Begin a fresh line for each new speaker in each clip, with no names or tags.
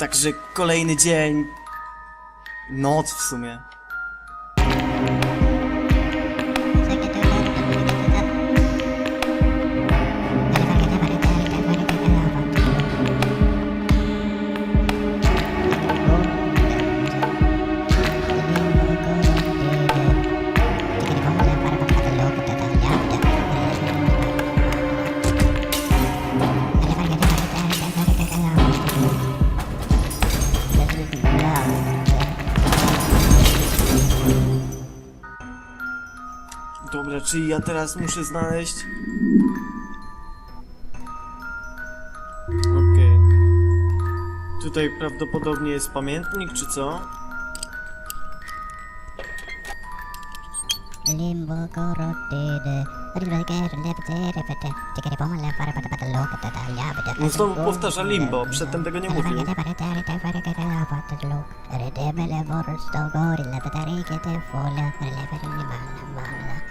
Także kolejny dzień. Noc w sumie. Czyli ja teraz muszę znaleźć... Okej. Tutaj prawdopodobnie jest pamiętnik, czy co?
Limbo korotide.
No znowu powtarza limbo, przedtem tego nie mówił.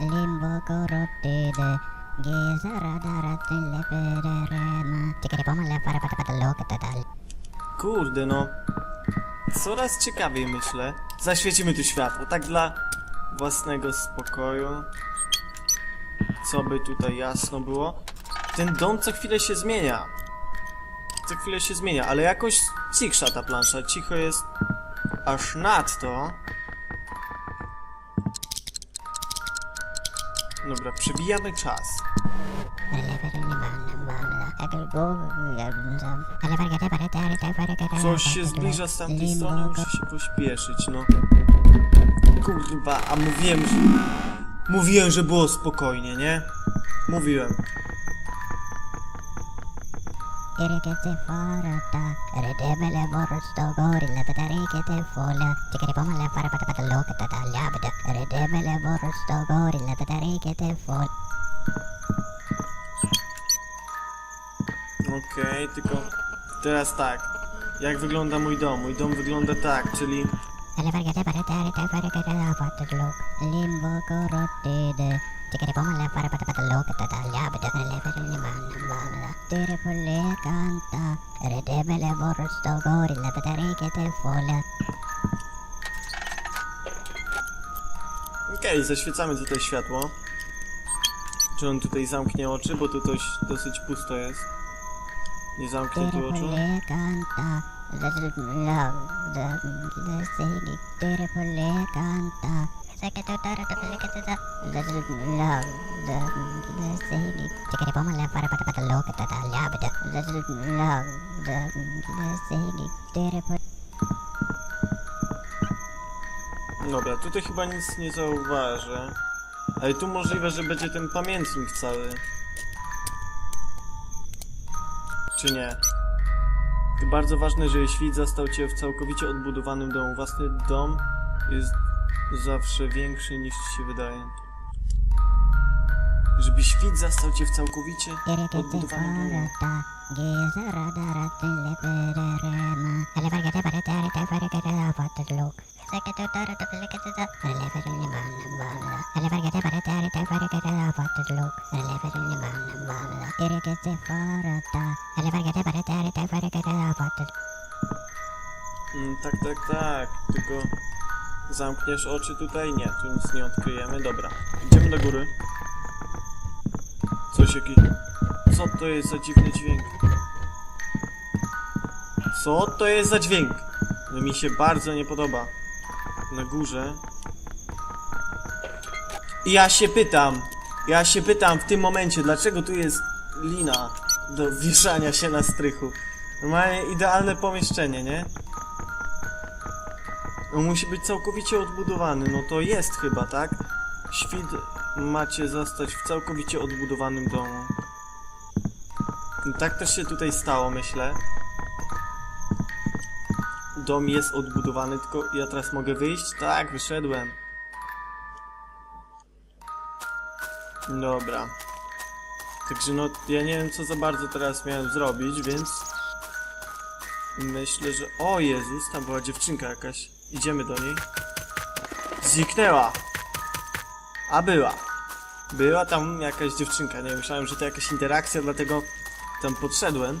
Limbo.
Kurde, no. Coraz ciekawiej myślę. Zaświecimy tu światło, tak dla własnego spokoju. Co by tutaj jasno było. Ten dom co chwilę się zmienia. Co chwilę się zmienia, ale jakoś cichsza ta plansza. Cicho jest aż nadto. Dobra, przebijamy czas. Coś się zbliża z tamtej strony, muszę się pośpieszyć, no. Kurwa, a mówiłem, że... Mówiłem, że było spokojnie, nie? Mówiłem.
Redemele vorsto gorilla, petarikete fola, tikere pomale fara pata pata loka total labda, redemele vorsto gorilla, petarikete fola.
Okej, tylko teraz tak. Jak wygląda mój dom? Mój dom wygląda tak, czyli
vargate paratare te farigate la pata lok, limbo corotide, tikere pomale fara pata pata loka total labda, redemele vorsto gorilla, petarikete fola.
Okej, zaświecamy tutaj światło. Czy on tutaj zamknie oczy, bo tu coś dosyć pusto jest. Nie zamknie tu oczu.
Tere canta,
Dobra, tutaj chyba nic nie zauważę. Ale tu możliwe, że będzie ten pamiętnik cały. Czy nie? To bardzo ważne, że świt zastał cię w całkowicie odbudowanym domu. Własny dom jest zawsze większy niż ci się wydaje. Żeby świt zastał cię w całkowicie Mm, tak, tak, tak. Tylko zamkniesz oczy tutaj? Nie, tu nic nie odkryjemy. Dobra, idziemy do góry. Coś jakiś... Co to jest za dziwny dźwięk? Co to jest za dźwięk? No mi się bardzo nie podoba. Na górze. I ja się pytam, ja się pytam w tym momencie, dlaczego tu jest lina do wieszania się na strychu. Normalnie idealne pomieszczenie, nie? On musi być całkowicie odbudowany, no to jest chyba, tak? Świt macie zostać w całkowicie odbudowanym domu. Tak też się tutaj stało, myślę. dom jest odbudowany, tylko ja teraz mogę wyjść? Tak, wyszedłem. Dobra. Także no, ja nie wiem co za bardzo teraz miałem zrobić, więc... Myślę, że... O Jezus, tam była dziewczynka jakaś. Idziemy do niej. Zniknęła! A była. Była tam jakaś dziewczynka, nie myślałem, że to jakaś interakcja, dlatego tam podszedłem.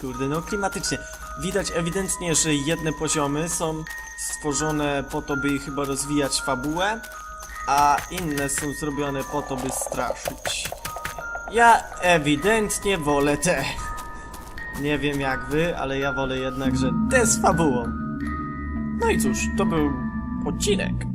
Kurde, no klimatycznie. Widać ewidentnie, że jedne poziomy są stworzone po to, by chyba rozwijać fabułę, a inne są zrobione po to, by straszyć. Ja ewidentnie wolę te. Nie wiem jak wy, ale ja wolę jednak, że te z fabułą. No i cóż, to był odcinek.